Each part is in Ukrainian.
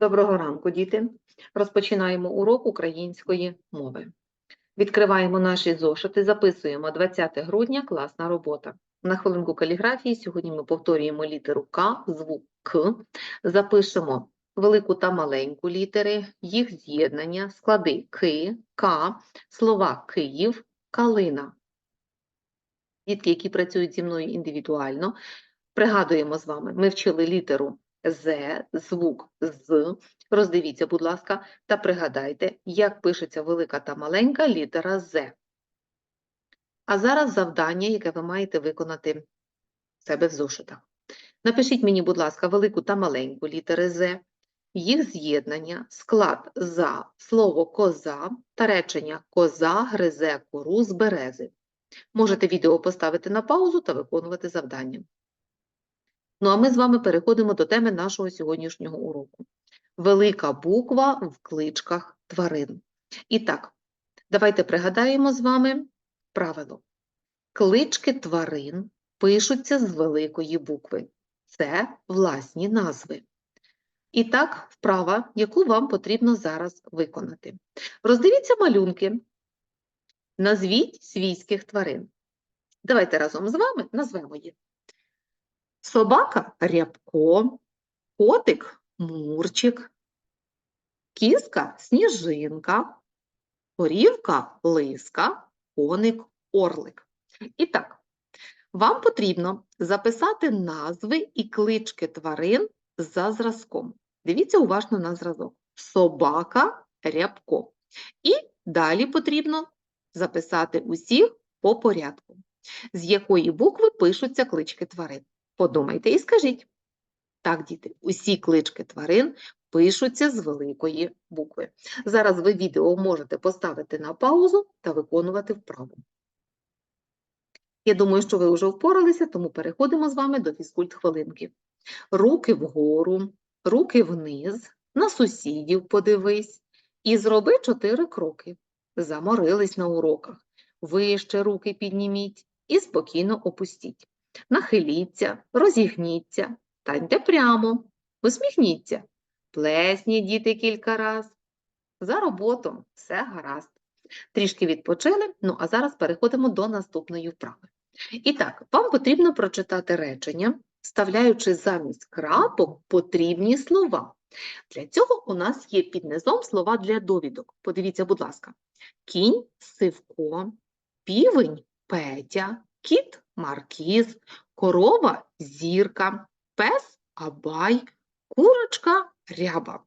Доброго ранку, діти. Розпочинаємо урок української мови. Відкриваємо наші зошити, записуємо 20 грудня, класна робота. На хвилинку каліграфії сьогодні ми повторюємо літеру К, звук К, запишемо велику та маленьку літери, їх з'єднання, склади Ки, К, слова Київ, Калина. Дітки, які працюють зі мною індивідуально, пригадуємо з вами, ми вчили літеру З, звук З. Роздивіться, будь ласка, та пригадайте, як пишеться велика та маленька літера З. А зараз завдання, яке ви маєте виконати в себе в зошитах. Напишіть мені, будь ласка, велику та маленьку літери З, їх з'єднання, склад за, слово коза та речення коза гризе кору з берези. Можете відео поставити на паузу та виконувати завдання. Ну а ми з вами переходимо до теми нашого сьогоднішнього уроку. Велика буква в кличках тварин. І так, давайте пригадаємо з вами правило. Клички тварин пишуться з великої букви. Це власні назви. І так, вправа, яку вам потрібно зараз виконати. Роздивіться малюнки. Назвіть свійських тварин. Давайте разом з вами назвемо їх. Собака рябко, котик мурчик, кіска сніжинка, корівка лиска, коник орлик. І так, вам потрібно записати назви і клички тварин за зразком. Дивіться уважно на зразок. Собака рябко. І далі потрібно записати усіх по порядку. З якої букви пишуться клички тварин. Подумайте і скажіть. Так, діти, усі клички тварин пишуться з великої букви. Зараз ви відео можете поставити на паузу та виконувати вправу. Я думаю, що ви вже впоралися, тому переходимо з вами до фізкульт-хвилинки. Руки вгору, руки вниз, на сусідів подивись і зроби чотири кроки. Заморились на уроках. Вище руки підніміть і спокійно опустіть. Нахиліться, розігніться, станьте прямо, усміхніться, плесніть діти кілька раз. За роботу все гаразд. Трішки відпочили, ну а зараз переходимо до наступної вправи. І так, вам потрібно прочитати речення, вставляючи замість крапок потрібні слова. Для цього у нас є під низом слова для довідок. Подивіться, будь ласка, кінь Сивко, півень Петя, кіт Маркіз, корова зірка, пес абай, курочка ряба.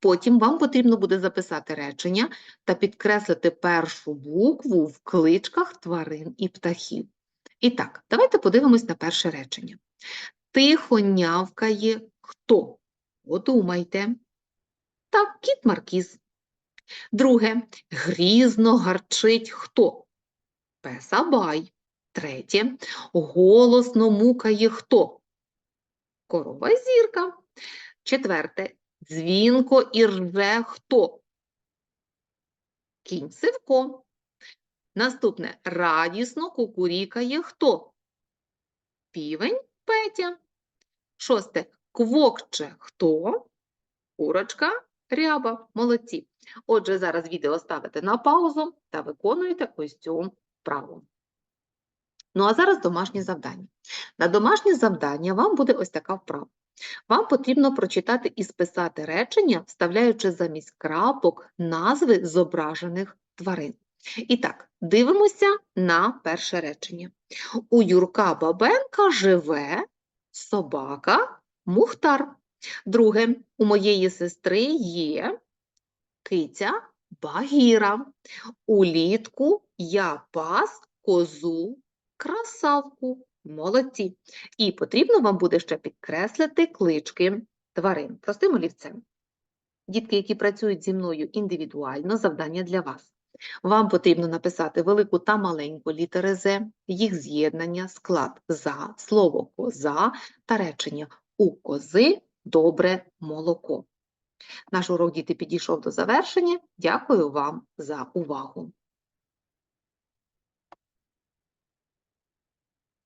Потім вам потрібно буде записати речення та підкреслити першу букву в кличках тварин і птахів. І так, давайте подивимось на перше речення. Тихо нявкає хто? Подумайте. Так, кіт Маркіз. Друге. Грізно гарчить хто? Пес Абай. Третє. Голосно мукає хто? Корова зірка. Четверте. Дзвінко і рже хто? Кінь Сивко. Наступне. Радісно кукурікає хто? Півень Петя. Шосте. Квокче хто? Курочка ряба. Молодці. Отже, зараз відео ставите на паузу та виконуєте ось цю вправу. Ну, а зараз домашнє завдання. На домашнє завдання вам буде ось така вправа. Вам потрібно прочитати і списати речення, вставляючи замість крапок назви зображених тварин. І так, дивимося на перше речення. У Юрка Бабенка живе собака Мухтар. Друге, у моєї сестри є киця Багіра. Улітку я пас козу красавку. Молодці. І потрібно вам буде ще підкреслити клички тварин простим олівцем. Дітки, які працюють зі мною індивідуально, завдання для вас. Вам потрібно написати велику та маленьку літери З, їх з'єднання, склад за, слово коза та речення у кози добре молоко. Наш урок діти підійшов до завершення. Дякую вам за увагу.